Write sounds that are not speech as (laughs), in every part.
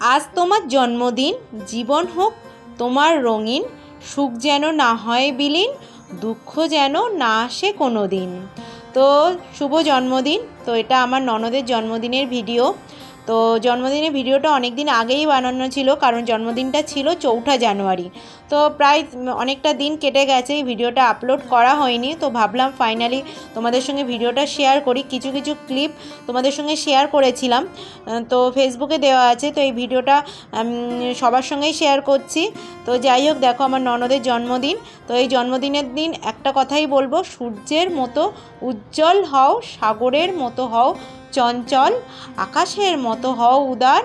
আজ তোমার জন্মদিন, জীবন হোক তোমার রঙিন, সুখ যেন না হয় বিলীন, দুঃখ যেন না আসে কোনো দিন তো শুভ জন্মদিন। তো এটা আমার ননদের জন্মদিনের ভিডিও। তো জন্মদিনের ভিডিওটা অনেক দিন আগেই বানানো ছিল, কারণ জন্মদিনটা ছিল চৌঠা জানুয়ারি। তো প্রায় অনেকটা দিন কেটে গেছে, এই ভিডিওটা আপলোড করা হয়নি। তো ভাবলাম ফাইনালি তোমাদের সঙ্গে ভিডিওটা শেয়ার করি। কিছু কিছু ক্লিপ তোমাদের সঙ্গে শেয়ার করেছিলাম। তো ফেসবুকে দেওয়া আছে, তো এই ভিডিওটা সবার সঙ্গেই শেয়ার করছি। তো যাই হোক, দেখো আমার ননদের জন্মদিন। তো এই জন্মদিনের দিন একটা কথাই বলব, সূর্যের মতো উজ্জ্বল হও, সাগরের মতো হও, চঞ্চল, আকাশের মতো হও উদার,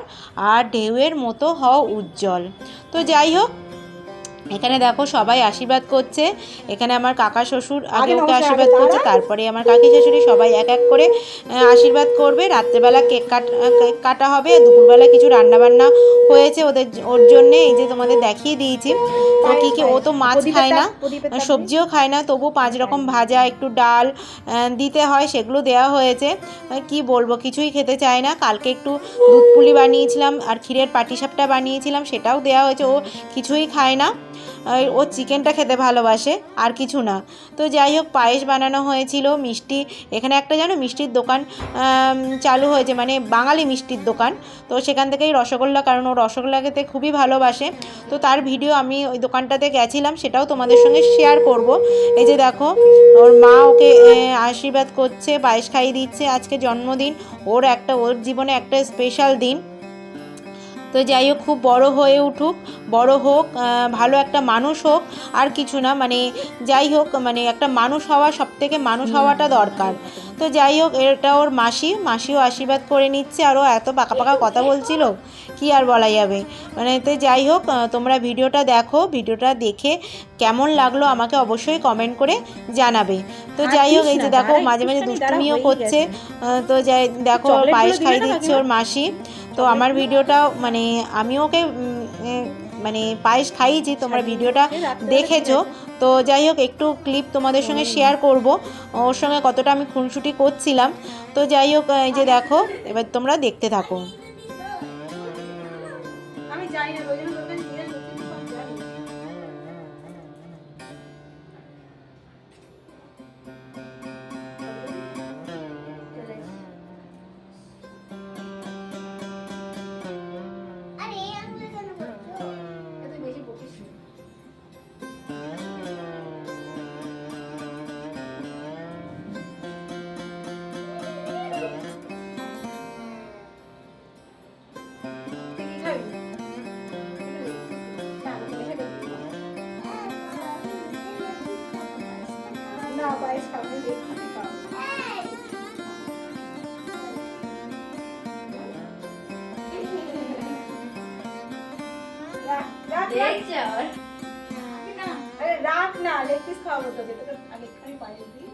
আর ঢেউয়ের মতো হও উজ্জ্বল। তো যাই হোক এখানে দেখো সবাই আশীর্বাদ করছে। এখানে আমার কাকা শ্বশুর আগে ওকে আশীর্বাদ করছে তারপরে আমার কাকি শাশুড়ি সবাই এক এক করে আশীর্বাদ করবে। রাত্রেবেলা কেক কাট কেক কাটা হবে দুপুরবেলা কিছু রান্না বান্না হয়েছে ওদের ওর জন্য এই যে তোমাদের দেখিয়ে দিয়েছি। তো কি কি ও তো মাছ খায় না সবজিও খায় না তবু পাঁচ রকম ভাজা একটু ডাল দিতে হয় সেগুলো দেওয়া হয়েছে। কি বলব কিছুই খেতে চায় না। কালকে একটু দুধ পুলি বানিয়েছিলাম আর ক্ষীরের পাটিসাপটা বানিয়েছিলাম সেটাও দেওয়া হয়েছে। ও কিছুই খায় না। ও চিকেনটা খেতে ভালোবাসে, আর কিছু না। তো যাই হোক, পায়েস বানানো হয়েছিল, মিষ্টি। এখানে একটা জানো, মিষ্টির দোকান চালু হয়েছে মানে বাঙালি মিষ্টির দোকান। তো সেখান থেকেই রসগোল্লা, কারণ ও রসগোল্লা খেতে খুবই ভালোবাসে। তো তার ভিডিও আমি ওই দোকানটাতে গেছিলাম, সেটাও তোমাদের সঙ্গে শেয়ার করব। এই যে দেখো, ওর মা ওকে আশীর্বাদ করছে, পায়েস খাইয়ে দিচ্ছে। আজকে জন্মদিন, ওর একটা, ওর জীবনে একটা স্পেশাল দিন। তো যাই হোক খুব বড় হয়ে উঠুক বড় হোক ভালো একটা মানুষ হোক আর কিছু না মানে যাই হোক মানে একটা মানুষ হওয়া সব থেকে মানুষ হওয়াটা দরকার। তো যাই হোক এটা ওর মাসি মাসিও আশীর্বাদ করে নিচ্ছে আরও এত পাকা পাকা কথা বলছিল কি আর বলা যাবে? মানে তো যাই হোক তোমরা ভিডিওটা দেখো ভিডিওটা দেখে কেমন লাগল আমাকে অবশ্যই কমেন্ট করে জানাবে। তো যাই হোক এই যে দেখো মাঝে মাঝে দুষ্টুমিও করছে তো যাই দেখো পায়েস খাইয়ে দিচ্ছে ওর মাসি। তো আমার ভিডিওটা মানে আমি ওকে মানে পায়েস খাইয়েছি তোমরা ভিডিওটা দেখেছ। তো যাই হোক একটু ক্লিপ তোমাদের সঙ্গে শেয়ার করব। ওর সঙ্গে কতটা আমি খুনসুটি করছিলাম। তো যাই হোক এই যে দেখো এবার তোমরা দেখতে থাকো। আমি জানি না আরে রাখ না লেগ পিস খাওয়াবো তোকে তোকে আগে একটুখানি দিই।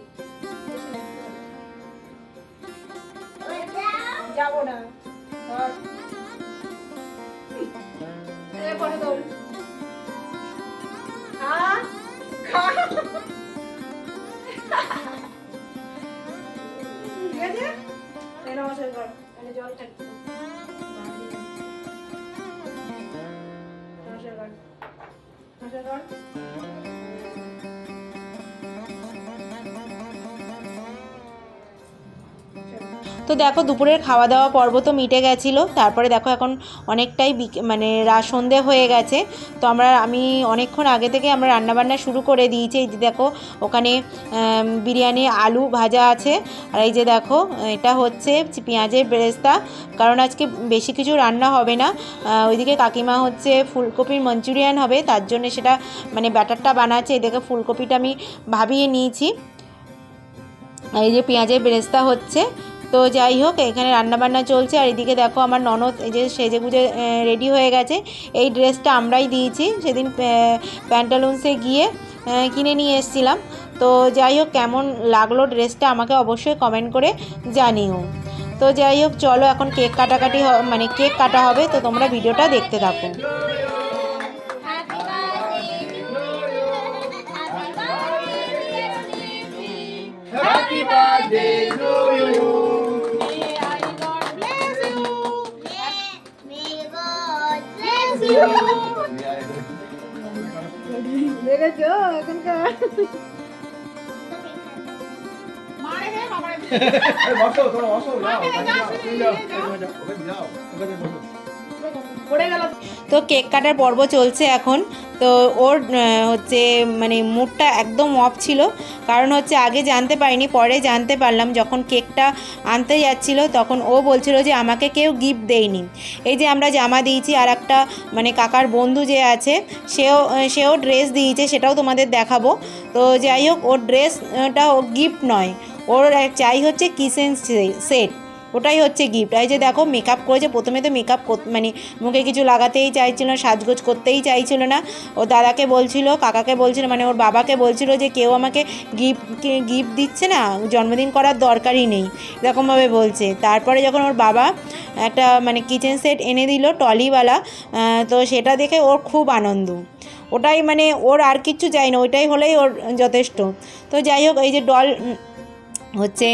যাব না ধর। এ, খা, খা। ঠিক আছে? নে, নমস্কার কর। এনে জলটা একটু। agora. তো দেখো, দুপুরের খাওয়া দাওয়া পর্ব তো মিটে গেছিল। তারপরে দেখো, এখন অনেকটাই মানে সন্ধে হয়ে গেছে। তো আমরা, আমি অনেকক্ষণ আগে থেকে আমরা রান্নাবান্না শুরু করে দিয়েছি। এই যে দেখো, ওখানে বিরিয়ানি, আলু ভাজা আছে। আর এই যে দেখো, এটা হচ্ছে পেঁয়াজের বেরেস্তা। কারণ আজকে বেশি কিছু রান্না হবে না। ওইদিকে কাকিমা হচ্ছে ফুলকপির মঞ্চুরিয়ান হবে। তার জন্য সেটা মানে ব্যাটারটা বানাচ্ছে। এদিকে ফুলকপিটা আমি ভাবিয়ে নিয়েছি। এই যে পেঁয়াজের বেরেস্তা হচ্ছে। তো যাই হোক, এখানে রান্নাবান্না চলছে। আর এদিকে দেখো আমার ননদ যে সেজে গুজে রেডি হয়ে গেছে। এই ড্রেসটা আমরাই দিয়েছি। সেদিন প্যা- প্যান্টালুন্সে গিয়ে কিনে নিয়ে এসেছিলাম। তো যাই হোক, কেমন লাগল ড্রেসটা আমাকে অবশ্যই কমেন্ট করে জানিও। তো যাই হোক, চলো এখন কেক কাটাকাটি মানে কেক কাটা হবে। তো তোমরা ভিডিওটা দেখতে থাকো। Happy birthday to (laughs) বসো তোমরা বসো যাও যাও যাও। পড়ে গেল। তো কেক কাটার পর্ব চলছে এখন। তো ওর হচ্ছে মানে মুডটা একদম অফ ছিল। কারণ হচ্ছে আগে জানতে পারিনি, পরে জানতে পারলাম। যখন কেকটা আনতে যাচ্ছিল, তখন ও বলছিল যে আমাকে কেউ গিফট দেয়নি। এই যে আমরা জামা দিয়েছি, আর একটা মানে কাকার বন্ধু যে আছে, সেও সেও ড্রেস দিয়েছে, সেটাও তোমাদের দেখাবো। তো যাই হোক, ওর ড্রেসটা ও গিফট নয়। ওর চাই হচ্ছে কিচেন সেট ওটাই হচ্ছে গিফট এই যে দেখো মেকআপ করেছে, প্রথমে তো মেকআপ মানে মুখে কিছু লাগাতেই চাইছিল না, সাজগোজ করতেই চাইছিল না। ও দাদাকে বলছিল, কাকাকে বলছিল মানে ওর বাবাকে বলছিল যে কেউ আমাকে গিফট গিফট দিচ্ছে না, জন্মদিন করার দরকারই নেই, এরকমভাবে বলছে। তারপরে যখন ওর বাবা একটা মানে কিচেন সেট এনে দিল টলিওয়ালা তো সেটা দেখে ওর খুব আনন্দ। ওটাই মানে ওর আর কিচ্ছু চাই না, ওইটাই হলেই ওর যথেষ্ট। তো যাই হোক, এই যে ডল হচ্ছে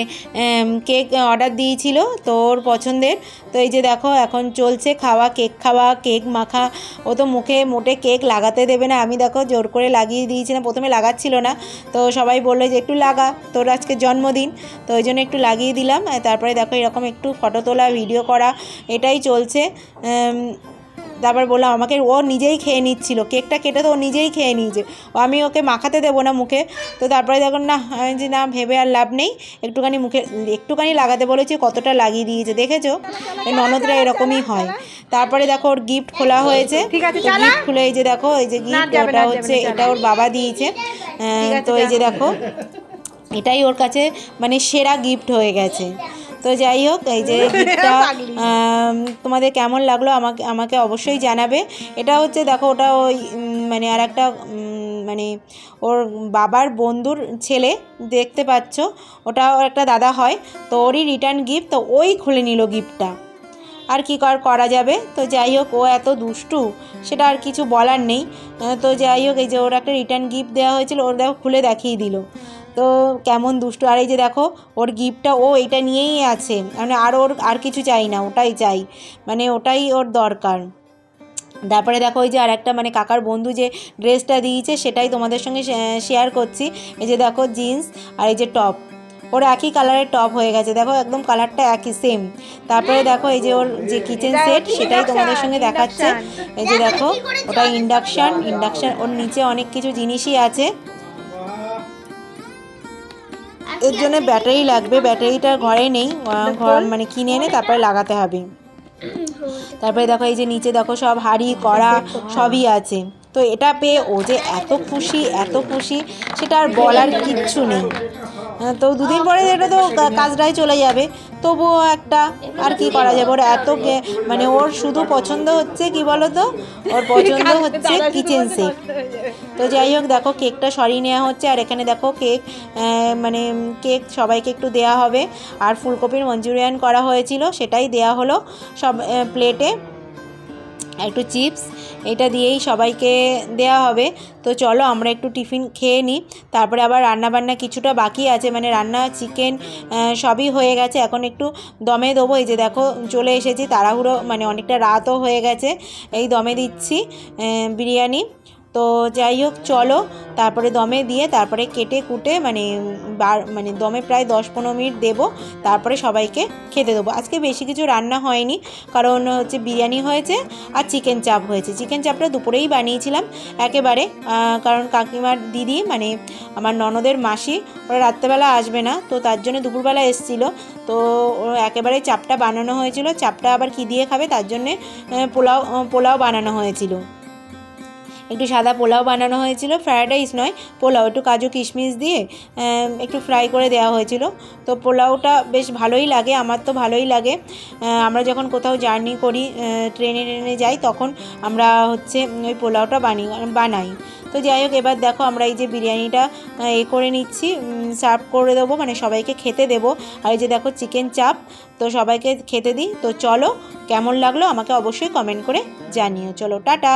কেক অর্ডার দিয়েছিল তো ওর পছন্দের। তো এই যে দেখো, এখন চলছে খাওয়া কেক খাওয়া কেক মাখা। ও তো মুখে মোটে কেক লাগাতে দেবে না। আমি দেখো জোর করে লাগিয়ে দিয়েছিলাম প্রথমে লাগাচ্ছিল না। তো সবাই বলল যে একটু লাগা, তোর আজকে জন্মদিন। তো ওই জন্য একটু লাগিয়ে দিলাম। তারপরে দেখো এরকম একটু ফটো তোলা ভিডিও করা, এটাই চলছে। তারপর বললাম আমাকে ও নিজেই খেয়ে নিচ্ছিল কেকটা কেটে তো ও নিজেই খেয়ে নিয়েছে। ও আমি ওকে মাখাতে দেবো না মুখে। তো তারপরে দেখুন না আমি যে না ভেবে আর লাভ নেই। একটুখানি মুখে একটুখানি লাগাতে বলেছি কতটা লাগিয়ে দিয়েছে দেখেছ? এই ননদরা এরকমই হয়। তারপরে দেখো ওর গিফট খোলা হয়েছে। গিফট খুলে এই যে দেখো এই যে গিফট ওটা হচ্ছে এটা ওর বাবা দিয়েছে। তো এই যে দেখো এটাই ওর কাছে মানে সেরা গিফট হয়ে গেছে। তো যাই হোক এই যে (laughs) গিফটটা তোমাদের কেমন লাগল আমাকে আমাকে অবশ্যই জানাবে। এটা হচ্ছে দেখো ওটা ওই মানে আর একটা মানে ওর বাবার বন্ধুর ছেলে দেখতে পাচ্ছ ওটা ওর একটা দাদা হয় তো ওরই রিটার্ন গিফট তো ওই খুলে নিল গিফটটা আর কি কর করা যাবে? তো যাই হোক ও এত দুষ্টু সেটা আর কিছু বলার নেই। তো যাই হোক এই যে ওর একটা রিটার্ন গিফট দেওয়া হয়েছিল ওর দেখো খুলে দেখিয়ে দিল। তো কেমন দুষ্টু। আর এই যে দেখো ওর গিফটটা ও এটা নিয়েই আছে। মানে আর ওর আর কিছু চাই না ওটাই চাই। মানে ওটাই ওর দরকার। তারপরে দেখো ওই যে আর একটা মানে কাকার বন্ধু যে ড্রেসটা দিয়েছে সেটাই তোমাদের সঙ্গে শেয়ার করছি। এই যে দেখো জিন্স আর এই যে টপ। ওর একই কালারের টপ হয়ে গেছে। দেখো একদম কালারটা একই সেম তারপরে দেখো এই যে ওর যে কিচেন সেট সেটাই তোমাদের সঙ্গে দেখাচ্ছে। এই যে দেখো ওটা ইন্ডাকশান ইন্ডাকশান ওর নিচে অনেক কিছু জিনিসই আছে। এর জন্য ব্যাটারি লাগবে, ব্যাটারিটা ঘরে নেই ঘর মানে কিনে এনে তারপরে লাগাতে হবে। তারপরে দেখো এই যে নিচে দেখো সব হাড়ি, কড়া সবই আছে। তো এটা পেয়ে ও যে এত খুশি এত খুশি, সেটা আর বলার কিচ্ছু নেই। তো দুদিন পরে এটা তো কাজটাই চলে যাবে। তবুও একটা। আর কি করা যাবে? ওর এত মানে ওর শুধু পছন্দ হচ্ছে কি বলতো? তো ওর (laughs) পছন্দ হচ্ছে কিচেন সেট তো যাই হোক দেখো কেকটা সরিয়ে নেওয়া হচ্ছে। আর এখানে দেখো কেক মানে কেক সবাইকে একটু দেয়া হবে। আর ফুলকপির মঞ্চুরিয়ান করা হয়েছিল সেটাই দেয়া হলো। সব প্লেটে একটু চিপস, এটা দিয়েই সবাইকে দেয়া হবে। তো চলো আমরা একটু টিফিন খেয়ে নিই। তারপরে আবার রান্না বান্না কিছুটা বাকি আছে মানে রান্না, চিকেন সবই হয়ে গেছে। এখন একটু দমে দেবো। এই যে দেখো, চলে এসেছি। তাড়াহুড়ো মানে অনেকটা রাতও হয়ে গেছে। এই দমে দিচ্ছি বিরিয়ানি। তো যাই হোক, চলো। তারপরে দমে দিয়ে তারপরে কেটে কুটে মানে বার মানে দমে প্রায় দশ পনেরো মিনিট দেবো। তারপরে সবাইকে খেতে দেবো। আজকে বেশি কিছু রান্না হয়নি, কারণ হচ্ছে বিরিয়ানি হয়েছে আর চিকেন চাপ হয়েছে। চিকেন চাপটা দুপুরেই বানিয়েছিলাম একেবারে কারণ কাকিমার দিদি মানে আমার ননদের মাসি, ওরা রাত্রেবেলা আসবে না, তো তার জন্য দুপুরবেলা এসেছিল। তো একেবারে চাপটা বানানো হয়েছিল। চাপটা আবার কী দিয়ে খাবে? তার জন্যে পোলাও পোলাও বানানো হয়েছিল। একটু সাদা পোলাও বানানো হয়েছিল ফ্রায়েড রাইস নয়, পোলাও, একটু কাজু কিশমিশ দিয়ে একটু ফ্রাই করে দেওয়া হয়েছিল। তো পোলাওটা বেশ ভালোই লাগে, আমার তো ভালোই লাগে। আমরা যখন কোথাও জার্নি করি ট্রেনে ট্রেনে যাই, তখন আমরা হচ্ছে ওই পোলাওটা বানি, বানাই। তো যাই হোক, এবার দেখো আমরা এই যে বিরিয়ানিটা এ করে নিচ্ছি সার্ভ করে দেবো মানে সবাইকে খেতে দেবো। আর এই যে দেখো চিকেন চাপ তো সবাইকে খেতে দিই। তো চলো, কেমন লাগল আমাকে অবশ্যই কমেন্ট করে জানিও। চলো, টাটা!